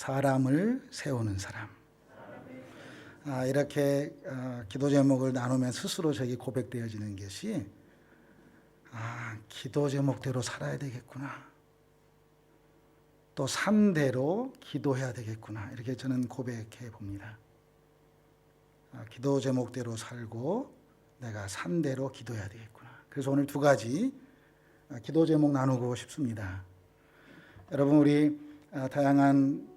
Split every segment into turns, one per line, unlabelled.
사람을 세우는 사람. 아, 이렇게 아, 기도 제목을 나누면 스스로 저기 고백되어지는 것이 아, 기도 제목대로 살아야 되겠구나. 또 산대로 기도해야 되겠구나. 이렇게 저는 고백해 봅니다. 아, 기도 제목대로 살고 내가 산대로 기도해야 되겠구나. 그래서 오늘 두 가지 아, 기도 제목 나누고 싶습니다. 여러분 우리 아, 다양한 아,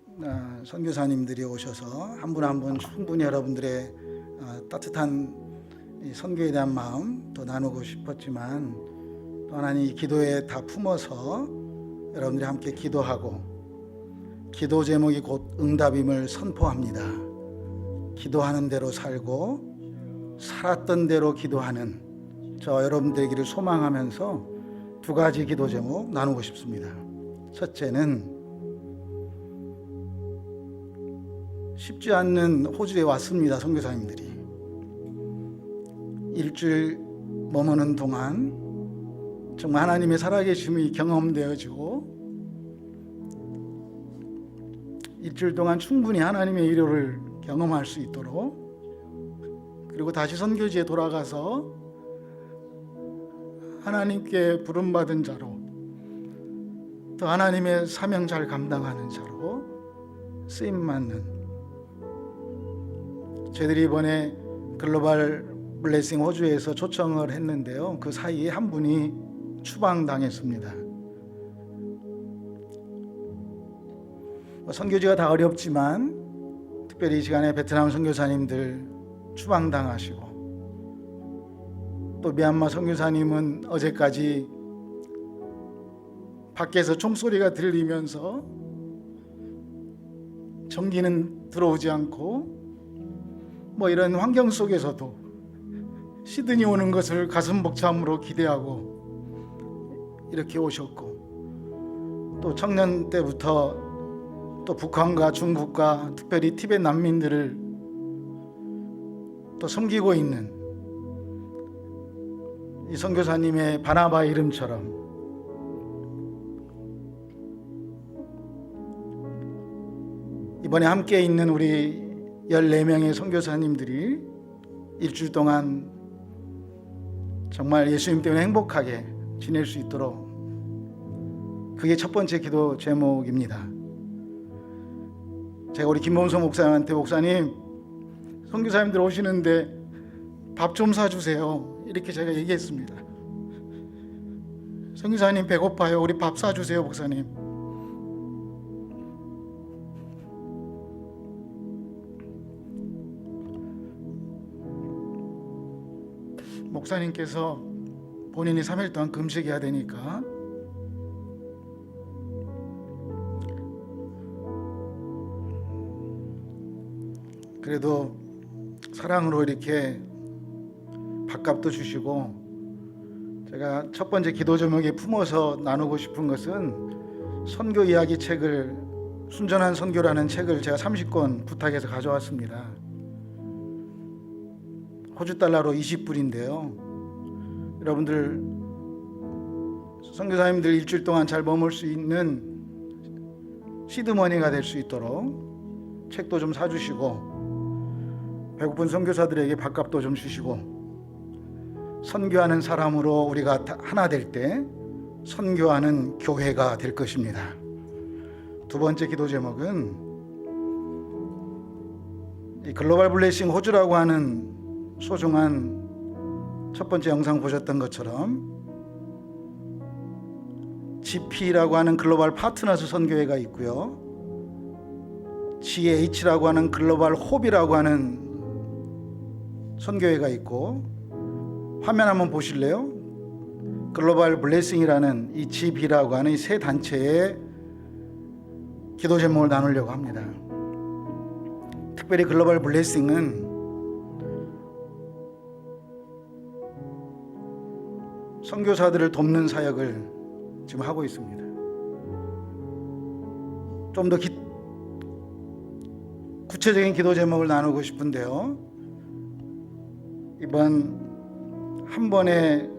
선교사님들이 오셔서 한 분 한 분 충분히 여러분들의 아, 따뜻한 이 선교에 대한 마음 또 나누고 싶었지만 또 하나님 이 기도에 다 품어서 여러분들이 함께 기도하고 기도 제목이 곧 응답임을 선포합니다. 기도하는 대로 살고 살았던 대로 기도하는 저 여러분 되기를 소망하면서 두 가지 기도 제목 나누고 싶습니다. 첫째는 쉽지 않는 호주에 왔습니다. 선교사님들이 일주일 머무는 동안 정말 하나님의 살아계심이 경험되어지고 일주일 동안 충분히 하나님의 일요를 경험할 수 있도록 그리고 다시 선교지에 돌아가서 하나님께 부름받은 자로 또 하나님의 사명 잘 감당하는 자로 쓰임 맞는 저희들이 이번에 글로벌 블레싱 호주에서 초청을 했는데요. 그 사이에 한 분이 추방당했습니다. 뭐 선교지가 다 어렵지만 특별히 이 시간에 베트남 선교사님들 추방당하시고 또 미얀마 선교사님은 어제까지 밖에서 총소리가 들리면서 전기는 들어오지 않고 뭐 이런 환경 속에서도 시드니 오는 것을 가슴 벅참으로 기대하고 이렇게 오셨고 또 청년 때부터 또 북한과 중국과 특별히 티베트 난민들을 또 섬기고 있는 이 선교사님의 바나바 이름처럼 이번에 함께 있는 우리 14명의 선교사님들이 일주일 동안 정말 예수님 때문에 행복하게 지낼 수 있도록 그게 첫 번째 기도 제목입니다. 제가 우리 김범수 목사님한테 목사님 선교사님들 오시는데 밥 좀 사주세요 이렇게 제가 얘기했습니다. 선교사님 배고파요 우리 밥 사주세요 목사님. 목사님께서 본인이 3일 동안 금식해야 되니까 그래도 사랑으로 이렇게 밥값도 주시고 제가 첫 번째 기도 제목에 품어서 나누고 싶은 것은 선교 이야기 책을 순전한 선교라는 책을 제가 30권 부탁해서 가져왔습니다. 호주 달러로 20불인데요. 여러분들 선교사님들 일주일 동안 잘 머물 수 있는 시드머니가 될 수 있도록 책도 좀 사주시고 배고픈 선교사들에게 밥값도 좀 주시고 선교하는 사람으로 우리가 다 하나 될 때 선교하는 교회가 될 것입니다. 두 번째 기도 제목은 이 글로벌 블레싱 호주라고 하는 소중한 첫 번째 영상 보셨던 것처럼 GP라고 하는 글로벌 파트너스 선교회가 있고요. GH라고 하는 글로벌 홉이라고 하는 선교회가 있고 화면 한번 보실래요? 글로벌 블레싱이라는 이 GB라고 하는 이 세 단체의 기도 제목을 나누려고 합니다. 특별히 글로벌 블레싱은 선교사들을 돕는 사역을 지금 하고 있습니다. 좀 더 구체적인 기도 제목을 나누고 싶은데요. 이번 한 번의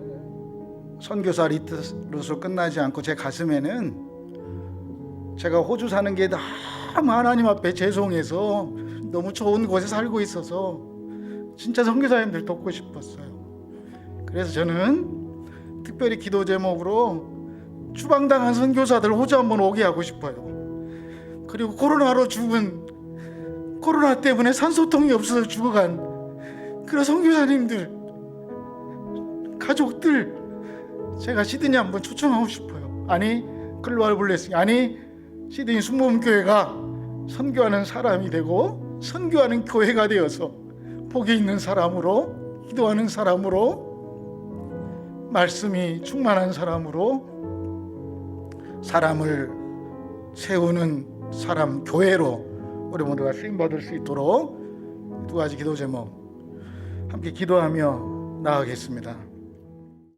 선교사 리트로서 끝나지 않고 제 가슴에는 제가 호주 사는 게 너무 참 하나님 앞에 죄송해서 너무 좋은 곳에 살고 있어서 진짜 선교사님들 돕고 싶었어요. 그래서 저는 특별히 기도 제목으로 추방당한 선교사들 호주 한번 오게 하고 싶어요. 그리고 코로나로 죽은 코로나 때문에 산소통이 없어서 죽어간 그런 선교사님들 가족들 제가 시드니 한번 초청하고 싶어요. 아니 글로벌 블레싱 아니 시드니 순복음 교회가 선교하는 사람이 되고 선교하는 교회가 되어서 복이 있는 사람으로 기도하는 사람으로 말씀이 충만한 사람으로 사람을 세우는 사람 교회로 우리 모두가 쓰임 받을 수 있도록 두 가지 기도 제목 함께 기도하며 나아가겠습니다.